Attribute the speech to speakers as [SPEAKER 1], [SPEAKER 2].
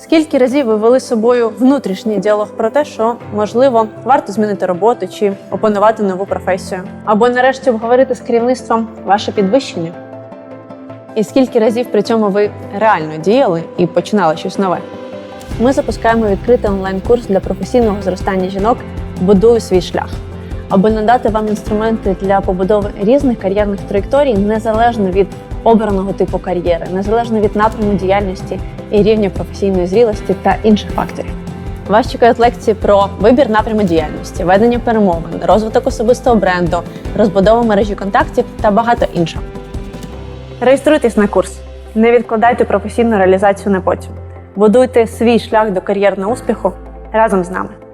[SPEAKER 1] Скільки разів ви вели з собою внутрішній діалог про те, що можливо варто змінити роботу чи опанувати нову професію, або нарешті обговорити з керівництвом ваше підвищення? І скільки разів при цьому ви реально діяли і починали щось нове? Ми запускаємо відкритий онлайн-курс для професійного зростання жінок Будую свій шлях, аби надати вам інструменти для побудови різних кар'єрних траєкторій незалежно від обраного типу кар'єри, незалежно від напряму діяльності і рівня професійної зрілості та інших факторів. Вас чекають лекції про вибір напряму діяльності, ведення перемовин, розвиток особистого бренду, розбудову мережі контактів та багато іншого. Реєструйтесь на курс. Не відкладайте професійну реалізацію на потім. Будуйте свій шлях до кар'єрного успіху разом з нами.